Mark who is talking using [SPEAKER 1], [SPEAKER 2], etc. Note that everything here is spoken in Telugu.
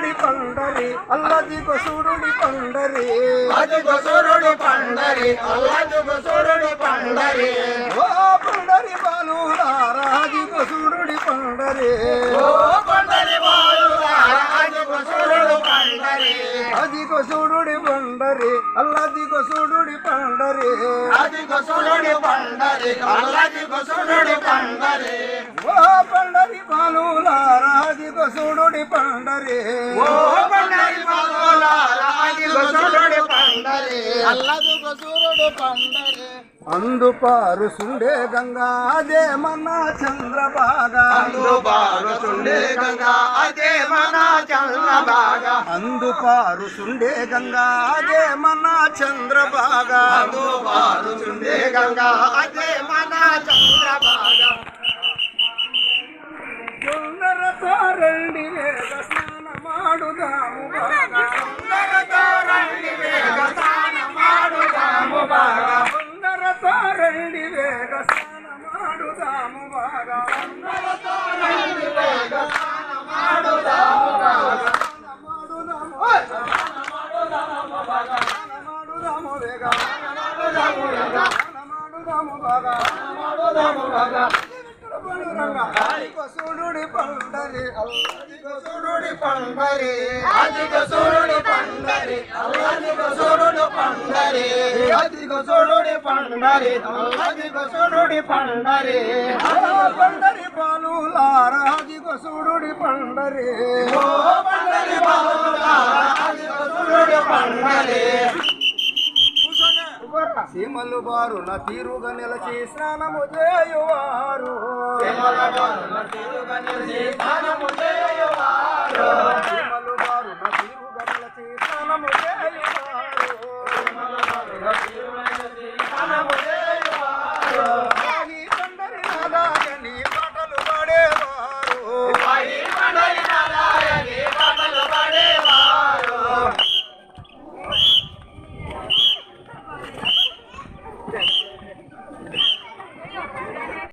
[SPEAKER 1] పండరి అల్లదిగో చూడుడి పండరి.
[SPEAKER 2] అదిగో సూర్యుడి పండరి అల్లదిగో సూర్యుడి పండరి.
[SPEAKER 1] ఓ పండరి బాలులారా అదిగో చూడుడి పండరి.
[SPEAKER 2] ఓ పండరి బాలులారా అదిగో సూర్యుడు పండరి.
[SPEAKER 1] అదిగో చూడుడి పండరి అల్లదిగో చూడుడి పండరి.
[SPEAKER 2] అదిగో సూర్యుడి పండరి అల్లదిగో సూర్యుడి పండరి.
[SPEAKER 1] ఓ పండరి బాలులారా అదిగో చూడుడి పండరి.
[SPEAKER 2] ఓ పండరి బాలులారా అదిగో సూర్యుడి పండరి. పండరి
[SPEAKER 1] అందుపారు సుండే గంగా అదే మన చంద్రబాగా
[SPEAKER 2] అందుబారు సుండే గంగా అదే మన చంద్రబాగా
[SPEAKER 1] అందుపారు సుండే గంగా అదే మన చంద్రబాగా
[SPEAKER 2] అందుబారు సుండే గంగా అదే మన చంద్రబాగా
[SPEAKER 1] బాగా
[SPEAKER 2] అందరతో రండి వేగ
[SPEAKER 1] పండరి అల్లాదిగ
[SPEAKER 2] సూర్యుడి పండరి అదిగ సూర్యుడి పండరే. అదిగో చూడుడి పండరే.
[SPEAKER 1] అదిగో చూడుడి పండరే.
[SPEAKER 2] పండరి పండరి.
[SPEAKER 1] సీమలు బారు నా తీరుగా నిలచి స్నానము చేయువారు.
[SPEAKER 2] సీమలు బారు నా తీరుగా నిలచి స్నానము చేయువారు.